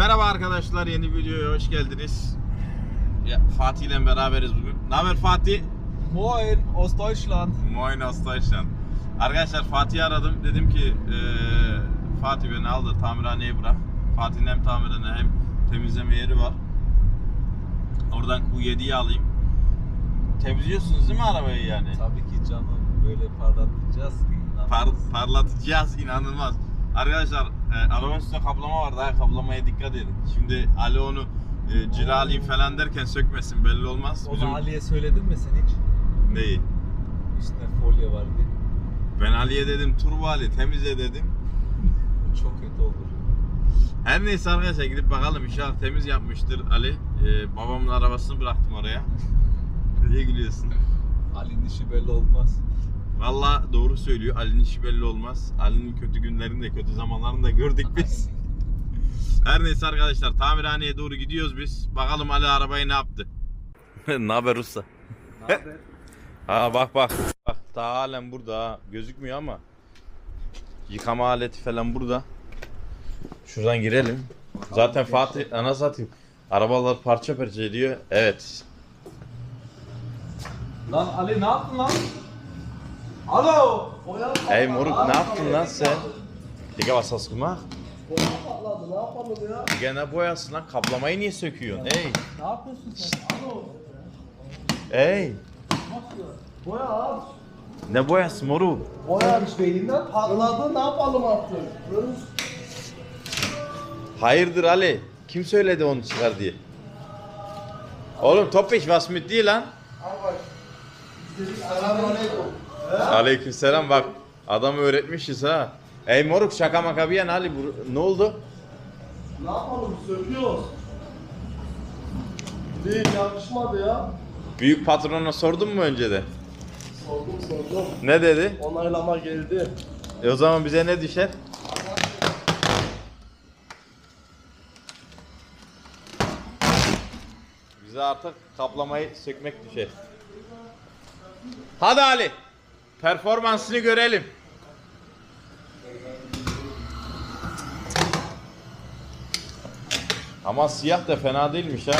Merhaba arkadaşlar yeni videoya hoş geldiniz. Ya, Fatih ile beraberiz bugün. Ne haber Fatih? Moin aus Deutschland. Moin aus Deutschland. Arkadaşlar Fatih'i aradım. Dedim ki eee, Fatih beni al da tamirhaneye bırak. Fatih'in hem tamirhane hem temizleme yeri var. Oradan Q7'yi alayım. Temizliyorsunuz değil mi arabayı yani? Tabii ki canım böyle parlatacağız ki Par, parlatacağız inanılmaz. Arkadaşlar e, arabanın üstünde kaplama var daha kaplamaya dikkat edin. Şimdi Ali onu e, cilalayayım falan derken sökmesin belli olmaz. Onu Ali'ye söyledin mi sen hiç? Neyi? Üstüne folyo var diye. Ben Ali'ye dedim turbo Ali temizle dedim. Çok kötü olur. Her neyse arkadaşlar gidip bakalım inşallah temiz yapmıştır Ali. E, babamın arabasını bıraktım oraya. Niye gülüyorsun? Ali'nin işi belli olmaz. Valla doğru söylüyor. Ali'nin işi belli olmaz. Ali'nin kötü günlerini de kötü zamanlarını da gördük biz. Her neyse arkadaşlar tamirhaneye doğru gidiyoruz biz. Bakalım Ali arabayı ne yaptı? ne haber usta? Ne haber? Ha bak bak. Bak daha halen burada ha. Gözükmüyor ama. Yıkama aleti falan burada. Şuradan girelim. Zaten Fatih ana satayım. Arabalar parça parça ediyor. Evet. Lan Ali ne yaptın lan? Alo! Ey moruk ne yaptın lan sen? Digga was hast gemacht? patladı ne yapalım ya? Digga ne boyasın lan? Kaplamayı niye söküyorsun? Ey! Ne yapıyorsun sen? Alo. Ey! Boya abi. Ne boyası moruk? Boya beyninden patladı ne yapalım artık? Hayırdır Ali? Kim söyledi onu çıkar diye? Oğlum Topiş was mit dir lan? Selamünaleyküm. Aleykümselam bak adamı öğretmişiz ha. Ey moruk şaka maka bir yana Ali bu, ne oldu? Ne yapalım söküyoruz. Değil yakışmadı ya. Büyük patrona sordun mu önce de? Sordum sordum. Ne dedi? Onaylama geldi. E o zaman bize ne düşer? Bize artık kaplamayı sökmek düşer. Hadi Ali. Performansını görelim. Ama siyah da fena değilmiş ha.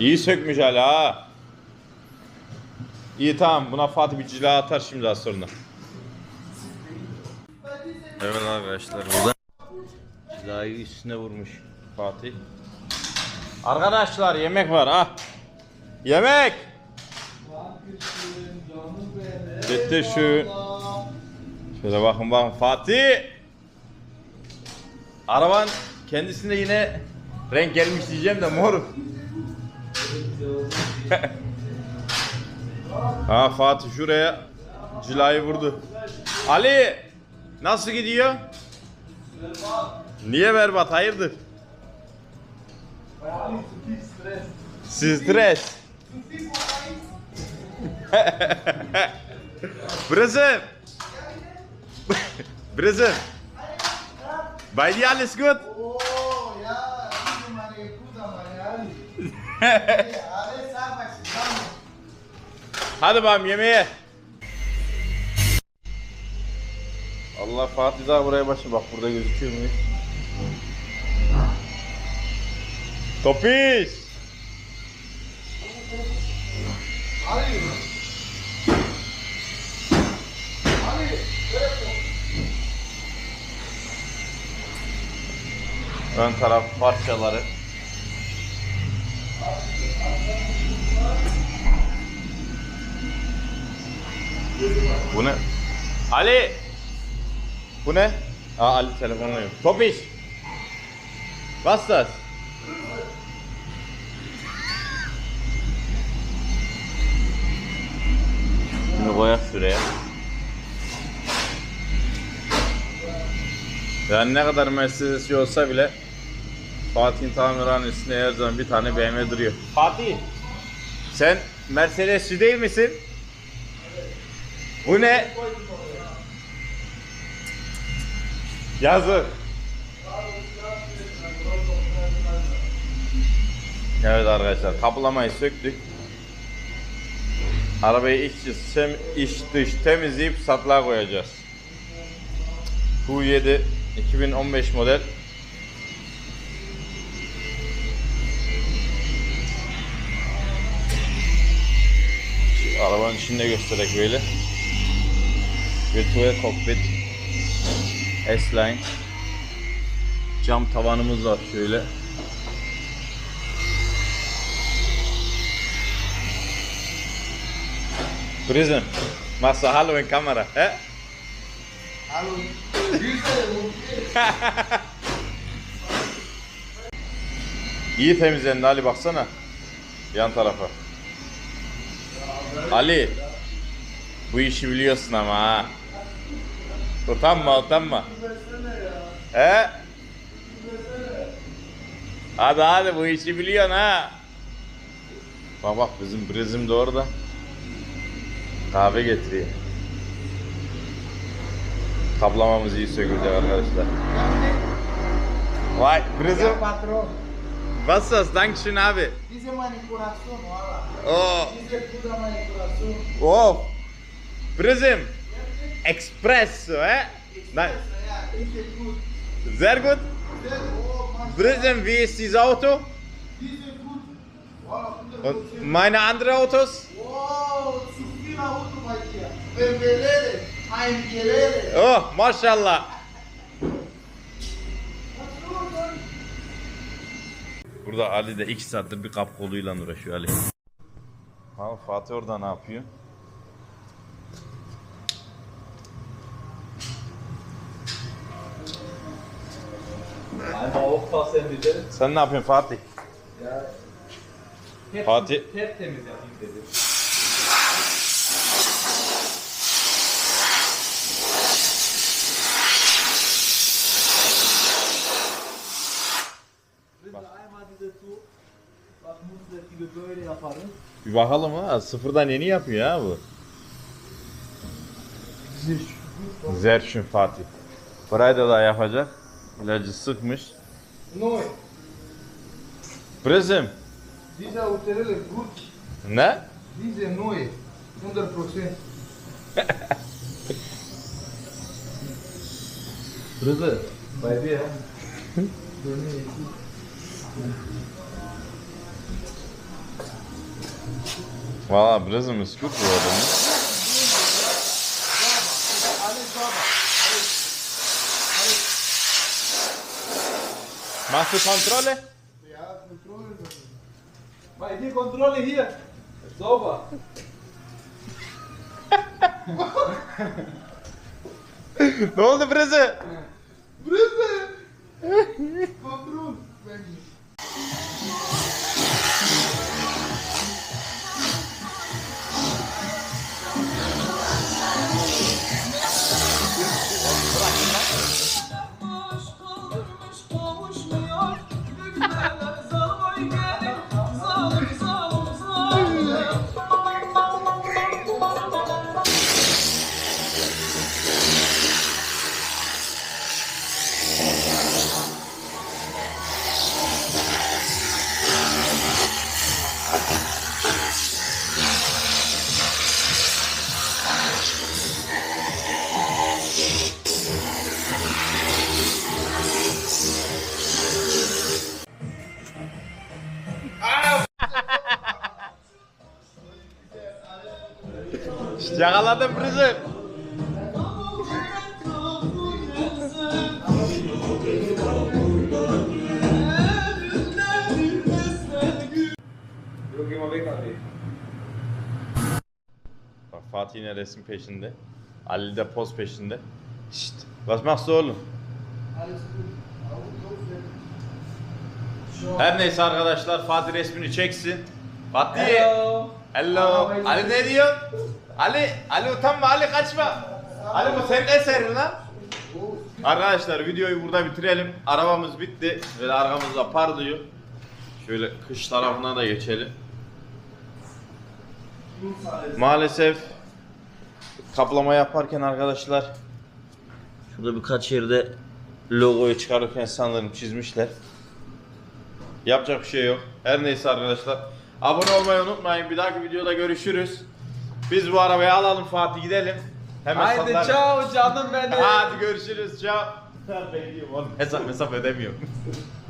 İyi sökmüş Ali ha. İyi tamam buna Fatih bir cila atar şimdi az sonra. Evet arkadaşlar burada cilayı üstüne vurmuş Fatih. Arkadaşlar yemek var ha. Yemek. Bitti şu. Şöyle bakın bakın Fatih. Araban kendisinde yine renk gelmiş diyeceğim de mor. Ha Fatih şuraya cilayı vurdu. Ali nasıl gidiyor? Niye berbat? Hayırdır? Stres. Brüssel. Brüssel. Bei dir alles gut? Hadi bakalım yemeğe. Allah Fatih daha buraya başla bak burada gözüküyor mu? Topiş. Ali. Ali. Ön taraf parçaları. Bu ne? Ali! Bu ne? Aa Ali telefonla yok. Topiş! Was? Yani ne kadar Mercedes'i olsa bile Fatih'in tamirhanesinde her zaman bir tane BMW duruyor. Fatih, sen Mercedes'ci değil misin? Bu ne? Yazık. Evet arkadaşlar kaplamayı söktük. Arabayı iç, iç dış temizleyip satlığa koyacağız. Q7 2015 model. Arabanın içinde göstererek böyle. Virtual cockpit. S-Line. Cam tavanımız var şöyle. Prism. Masa hallo in kamera. He? Hallo. İyi temizlendi Ali baksana. Yan tarafa. Ali. Bu işi biliyorsun ama ha. Utanma utanma. He? Hadi hadi bu işi biliyorsun ha. Bak bak bizim Brizim de orada. Kahve getiriyor. Kaplamamız iyi sökülecek arkadaşlar. Vay Brizim. Ya patrón. Was ist das? Dankeschön abi. Dice manipulación, valla. Oh. Dice puta manipulación. Oh. Prism. Espresso, eh? Nein. Ya, dice gut. Sehr gut. Dice, oh, man. Prism, wie ist dieses Auto? Dice gut. Valla, puta Und meine anderen Autos? Wow, zu viel Auto bei dir. Oh, maşallah. Burada Ali de 2 saattir bir kap koluyla uğraşıyor Ali. Ha Fatih orada ne yapıyor? Einmal aufpassen bitte. Sen ne yapıyorsun Fatih? Hep, Fatih- Hep temiz yapayım dedi. Bitte einmal diese Tour. Was muss der gibi böyle yaparız? Bir bakalım ha. Sıfırdan yeni yapıyor ha bu. Zerşün Fatih. Burayı da yapacak. İlacı sıkmış. Neu. Prism. Diese Autorelle gut. Ne? Diese neu. 100%. Brüder, bei dir. Valla Prism ist gut geworden. Ne? Alles sauber. Machst du Kontrolle? Ja, Kontrolle. Bei dir Kontrolle hier. Sauber. ne oldu Prism? Brüste! Kontrolle. Yakaladım Andi. Bak Fatih yine resim peşinde. Ali de poz peşinde. Şşt. Du oğlum? Her neyse arkadaşlar Fatih resmini çeksin. Fatih. Hello. Hello. Ali ne diyor? Ali, Ali utanma Ali kaçma. Ali bu senin eserin lan. Arkadaşlar videoyu burada bitirelim. Arabamız bitti. Böyle arkamızda parlıyor. Şöyle kış tarafına da geçelim. Maalesef kaplama yaparken arkadaşlar şurada birkaç yerde logoyu çıkarırken sanırım çizmişler. Yapacak bir şey yok. Her neyse arkadaşlar. Abone olmayı unutmayın. Bir dahaki videoda görüşürüz. Biz bu arabayı alalım Fatih gidelim. Hemen Haydi sallar. ciao canım benim. Hadi görüşürüz. Ciao. Bekliyorum oğlum. Hesap hesap ödemiyorum.